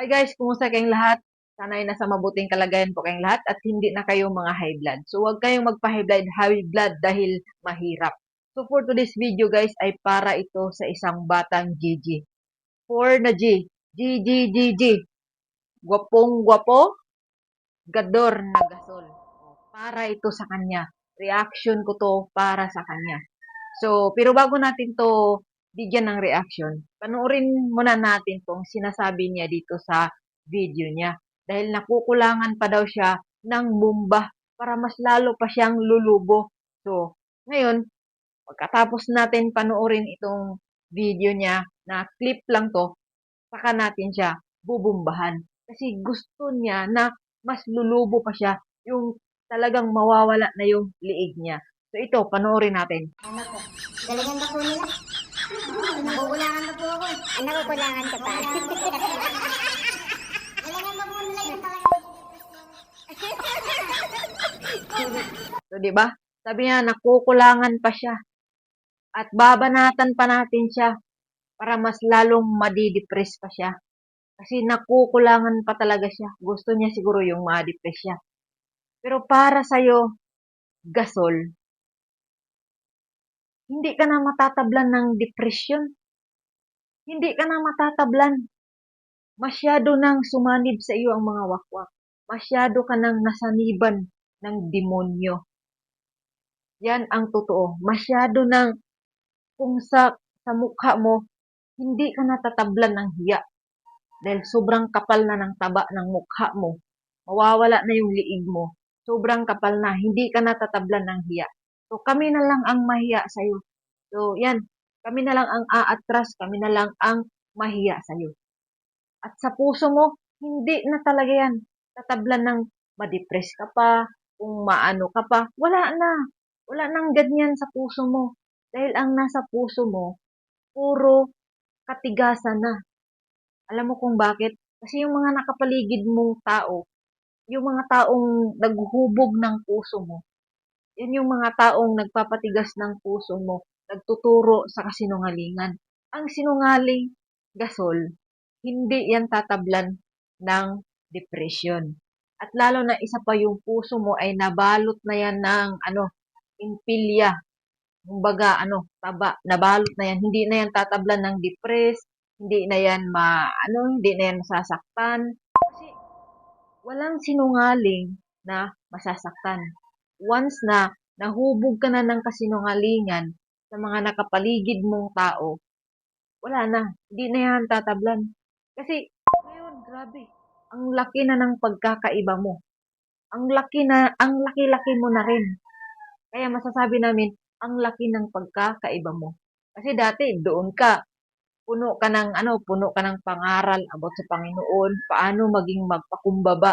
Hi guys, kumusta kayong lahat? Sana ay nasa mabuting kalagayan po kayong lahat at hindi na kayo mga high blood. So huwag kayong magpa-high blood, high blood dahil mahirap. So for today's video guys ay para ito sa isang batang GG. For na G. G, G, G, G. Gwapong gwapo, gador na gasol. Para ito sa kanya. Reaction ko to para sa kanya. So, pero bago natin to bigyan ng reaction, panoorin muna natin tong sinasabi niya dito sa video niya. Dahil nakukulangan pa daw siya ng bumba para mas lalo pa siyang lulubo. So, ngayon, pagkatapos natin panoorin itong video niya na clip lang to, saka natin siya bubumbahan. Kasi gusto niya na mas lulubo pa siya yung talagang mawawala na yung liig niya. So ito, panoorin natin. Ano po? Dalagan ba po nila? Nakukulangan ba po ako eh? Ah, nakukulangan ka pa. Po nila yung talagang So, di ba? Sabi niya, nakukulangan pa siya. At babanatan pa natin siya para mas lalong madidepress pa siya. Kasi nakukulangan pa talaga siya. Gusto niya siguro yung ma-depress siya. Pero para sa'yo, gasol, hindi ka na matatablan ng depression. Hindi ka na matatablan. Masyado nang sumanib sa iyo ang mga wakwak. Masyado ka nang nasaniban ng demonyo. Yan ang totoo. Masyado nang kung sa, sa mukha mo, hindi ka natatablan ng hiya. Dahil sobrang kapal na ng taba ng mukha mo. Mawawala na yung liig mo. Sobrang kapal na. Hindi ka natatablan ng hiya. So, kami na lang ang mahiya sa'yo. So, yan. Kami na lang ang aatras. Kami na lang ang mahiya sa'yo. At sa puso mo, hindi na talaga yan. Tatablan ng ma-depress ka pa, kung maano ka pa. Wala na. Wala nang ganyan sa puso mo. Dahil ang nasa puso mo, puro katigasan na. Alam mo kung bakit? Kasi yung mga nakapaligid mong tao, yung mga taong naghuhubog ng puso mo, yan yung mga taong nagpapatigas ng puso mo, nagtuturo sa kasinungalingan. Ang sinungaling, gasol, hindi yan tatablan ng depression. At lalo na isa pa yung puso mo ay nabalot na yan ng ano, impilya. Kumbaga, ano, taba, nabalot na yan. Hindi na yan tatablan ng depress, hindi na yan ma, ano, hindi na yan masasaktan. Kasi walang sinungaling na masasaktan. Once na nahubog ka na ng kasinungalingan sa mga nakapaligid mong tao, wala na. Hindi na yan tatablan. Kasi, ngayon, grabe. Ang laki na ng pagkakaiba mo. Ang laki na, ang laki-laki mo na rin. Kaya masasabi namin, ang laki ng pagkakaiba mo. Kasi dati, doon ka, puno ka ng, ano, puno ka ng pangaral about sa Panginoon, paano maging magpakumbaba,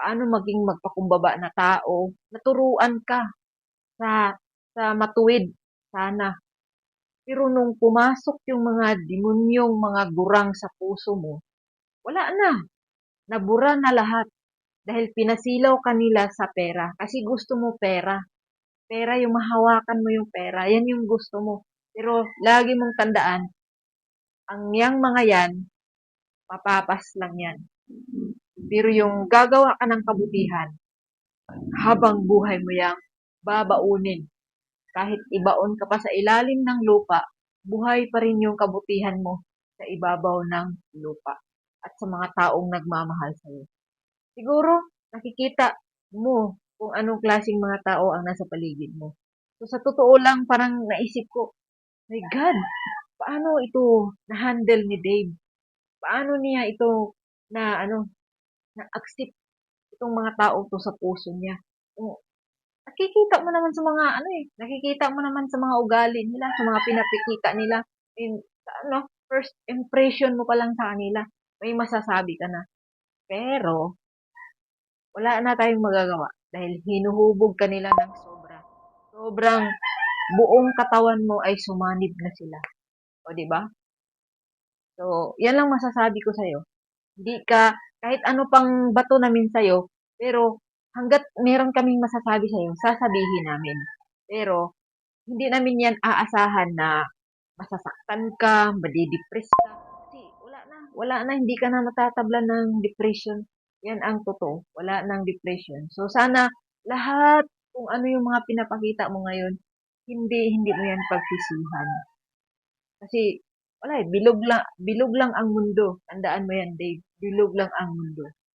paano maging magpakumbaba na tao, naturuan ka sa, sa matuwid, sana. Pero nung pumasok yung mga demonyong mga gurang sa puso mo, wala na. Nabura na lahat. Dahil pinasilaw kanila sa pera. Kasi gusto mo pera. Pera, yung mahawakan mo yung pera. Yan yung gusto mo. Pero lagi mong tandaan, ang yang mga yan, papapas lang yan. Pero yung gagawa ka ng kabutihan, habang buhay mo yang babaunin. Kahit ibaon ka pa sa ilalim ng lupa, buhay pa rin yung kabutihan mo sa ibabaw ng lupa at sa mga taong nagmamahal sa iyo. Siguro, nakikita mo kung anong klaseng mga tao ang nasa paligid mo. So, sa totoo lang, parang naisip ko, my God, paano ito na-handle ni Dave? Paano niya ito na, ano, na-accept itong mga tao to sa puso niya? Kung nakikita mo naman sa mga ano eh, nakikita mo naman sa mga ugali nila, sa mga pinapikita nila. In, sa, ano, first impression mo pa lang sa kanila, may masasabi ka na. Pero, wala na tayong magagawa dahil hinuhubog ka nila ng sobra. Sobrang buong katawan mo ay sumanib na sila. O, di ba? So, yan lang masasabi ko sa'yo. Hindi ka, kahit ano pang bato namin sa'yo, pero hanggat meron kaming masasabi sa'yo, sasabihin namin. Pero, hindi namin yan aasahan na masasaktan ka, madidepress ka. Kasi, wala na. wala na, hindi ka na matatablan ng depression. Yan ang totoo. Wala nang depression. So, sana lahat kung ano yung mga pinapakita mo ngayon, hindi, hindi mo yan pagsisihan. Kasi, wala eh, bilog lang, bilog lang ang mundo. Tandaan mo yan, Dave. Bilog lang ang mundo.